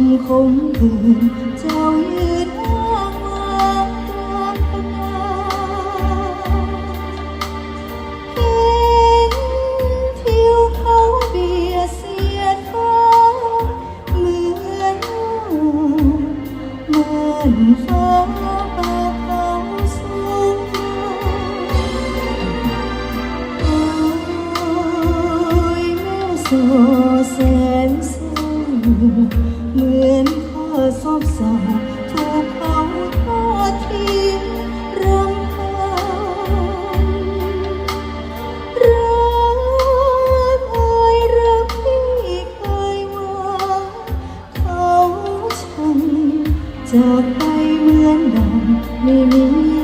มอื่นเจ้ายืนอ้างว้างกลางพนาเห็นทิว เหมือนเหมือนฟ้าปาเขาสูงโอ้ยแม่โซาซบเศร้าถูกเขาทอดทิ้งรำพันรักเอ่ยรักที่เคยหว่าเขาฉันจากไปเหมือนดังไม่มี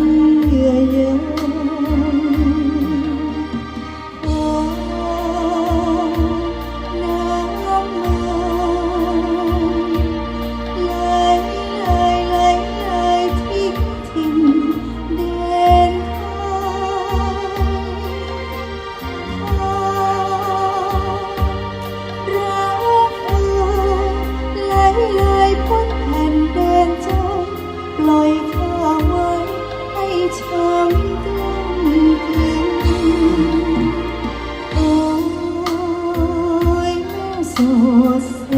ดเส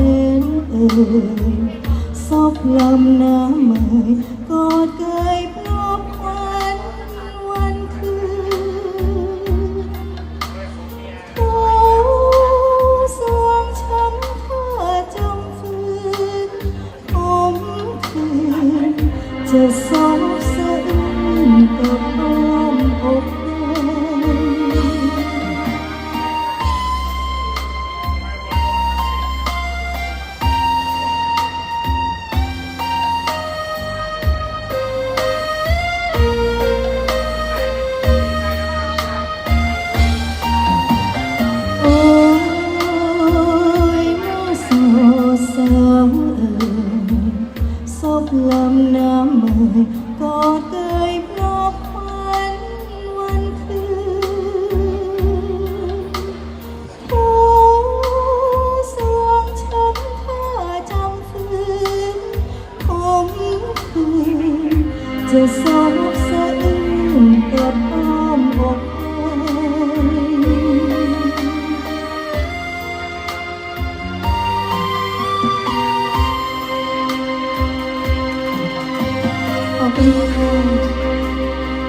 นเอ่ยซอบลำน้ำเมยกอดเกยปลอบขวัญวันคืนโอ้สวงช้ำข้าจำฝืนผมคืนจะสอบสะอื้นกับ ลำน้ำเมยกอดเกยพรอบขวันวันคืนโอ้สวงช้ำข้าจำฝืนผมคืนจะสอบสะอื้นกลับ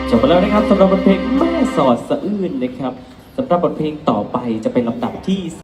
จบไปแล้วนะครับสำหรับบทเพลงแม่สอดสะอื้นนะครับสำหรับบทเพลงต่อไปจะเป็นลำดับที่